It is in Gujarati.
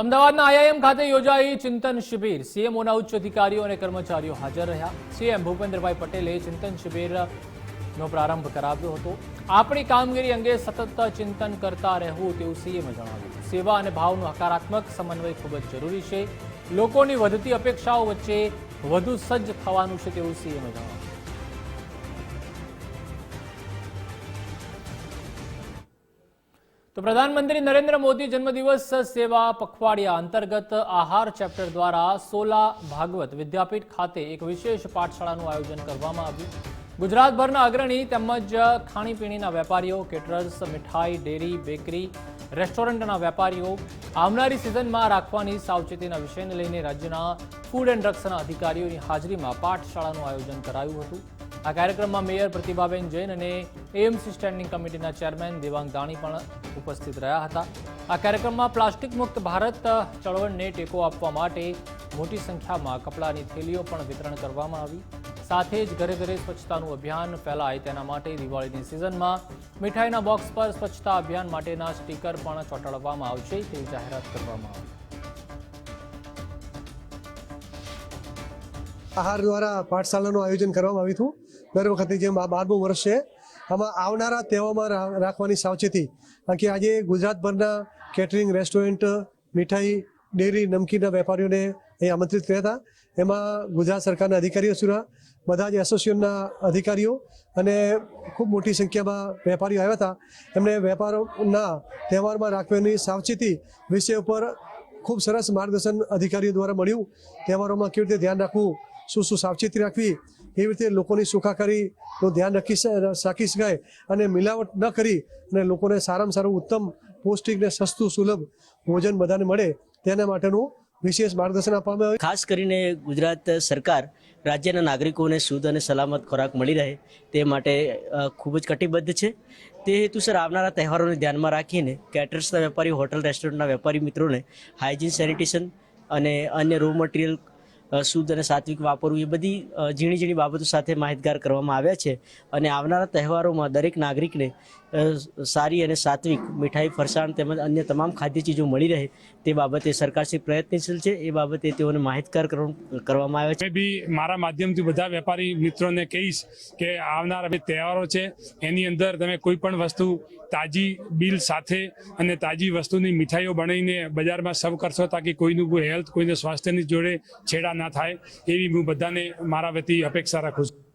અમદાવાદના આઈઆઈએમ ખાતે યોજાઈ ચિંતન શિબિર. સીએમઓના ઉચ્ચ અધિકારીઓ અને કર્મચારીઓ હાજર રહ્યા. સીએમ ભૂપેન્દ્રભાઈ પટેલે ચિંતન શિબિરનો પ્રારંભ કરાવ્યો હતો. આપણી કામગીરી અંગે સતત ચિંતન કરતા રહેવું તેવું સીએમએ જણાવ્યું સેવા અને ભાવનો હકારાત્મક સમન્વય ખૂબ જ જરૂરી છે. લોકોની વધતી અપેક્ષાઓ વચ્ચે વધુ સજ્જ થવાનું છે તેવું સીએમએ જણાવ્યું તો પ્રધાનમંત્રી નરેન્દ્ર મોદી જન્મદિવસ સેવા પખવાડિયા અંતર્ગત આહાર ચેપ્ટર દ્વારા સોલા ભાગવત વિદ્યાપીઠ ખાતે એક વિશેષ પાઠશાળાનું આયોજન કરવામાં આવ્યું. ગુજરાતભરના અગ્રણી તેમજ ખાણીપીણીના વેપારીઓ કેટરર્સ મીઠાઈ, ડેરી, બેકરી, રેસ્ટોરન્ટના વેપારીઓ આવનારી સિઝનમાં રાખવાની સાવચેતીના વિષયને લઈને રાજ્યના ફૂડ એન્ડ ડ્રગ્સના અધિકારીઓની હાજરીમાં પાઠશાળાનું આયોજન કરાયું હતું. આ કાર્યક્રમમાં મેયર પ્રતિભાબેન જૈન અને એએમસી સ્ટેન્ડિંગ કમિટીના ચેરમેન દેવાંગ દાણી પણ ઉપસ્થિત રહ્યા હતા. આ કાર્યક્રમમાં પ્લાસ્ટિક મુક્ત ભારત ચળવળને ટેકો આપવા માટે મોટી સંખ્યામાં કપડાની થેલીઓ પણ વિતરણ કરવામાં આવી. સાથે જ ઘરે ઘરે સ્વચ્છતાનું અભિયાન ફેલાય તેના માટે દિવાળીની સિઝનમાં મીઠાઈના બોક્સ પર સ્વચ્છતા અભિયાન માટેના સ્ટીકર પણ ચોંટાડવામાં આવશે તેવી જાહેરાત કરવામાં આવી. આહાર દ્વારા પાઠશાલાનું આયોજન કરવામાં આવ્યું હતું. દર વખતે જેમ આ બારમું વર્ષ છે, આમાં આવનારા તહેવારમાં રા- રાખવાની સાવચેતી. કારણ કે આજે ગુજરાતભરના કેટરિંગ રેસ્ટોરન્ટ મીઠાઈ, ડેરી, નમકીનના વેપારીઓને અહીં આમંત્રિત કર્યા હતા. એમાં ગુજરાત સરકારના અધિકારીઓ સુરા બધા જ એસોસિએશનના અધિકારીઓ અને ખૂબ મોટી સંખ્યામાં વેપારીઓ આવ્યા હતા. એમણે વેપારોના તહેવારમાં રાખવાની સાવચેતી વિષય ઉપર ખૂબ સરસ માર્ગદર્શન અધિકારીઓ દ્વારા મળ્યું. તહેવારોમાં કેવી રીતે ધ્યાન રાખવું શું શું સાવચેતી રાખવી? એવી રીતે લોકોની સુખાકારીનું ધ્યાન રાખી રાખી શકાય અને મિલાવટ ન કરી અને લોકોને સારામાં સારું ઉત્તમ, પૌષ્ટિક ને સસ્તું, સુલભ ભોજન બધાને મળે તેના માટેનું વિશેષ માર્ગદર્શન આપવામાં આવે ખાસ કરીને ગુજરાત સરકાર રાજ્યના નાગરિકોને શુદ્ધ અને સલામત ખોરાક મળી રહે તે માટે ખૂબ જ કટિબદ્ધ છે. તે હેતુસર આવનારા તહેવારોને ધ્યાનમાં રાખીને કેટર્સના વેપારી, હોટલ, રેસ્ટોરન્ટના વેપારી મિત્રોને હાઇજીન સેનિટેશન અને અન્ય રો મટીરિયલ શુદ્ધ અને સાત્વિક વાપરવું એ બધી ઝીણી ઝીણી બાબતો સાથે માહિતગાર કરવામાં આવ્યા છે. અને આવનારા તહેવારોમાં દરેક નાગરિકને સારી અને સાત્વિક મીઠાઈ, ફરસાણ તેમજ અન્ય તમામ ખાદ્ય ચીજો મળી રહે તે બાબતે સરકારશ્રી પ્રયત્નશીલ છે. એ બાબતે તેઓને માહિતગાર કરવા- કરવામાં આવ્યા છે. બી મારા માધ્યમથી બધા વેપારી મિત્રોને કહીશ કે આવનારા હવે તહેવારો છે, એની અંદર તમે કોઈ પણ વસ્તુ તાજી બિલ સાથે અને તાજી વસ્તુની મીઠાઈઓ બનાવીને બજારમાં સર્વ કરશો તાકી કોઈનું કોઈ હેલ્થ, કોઈને સ્વાસ્થ્યની જોડે છેડા ના થાય એવી હું બધાને મારા વતી અપેક્ષા રાખું છું.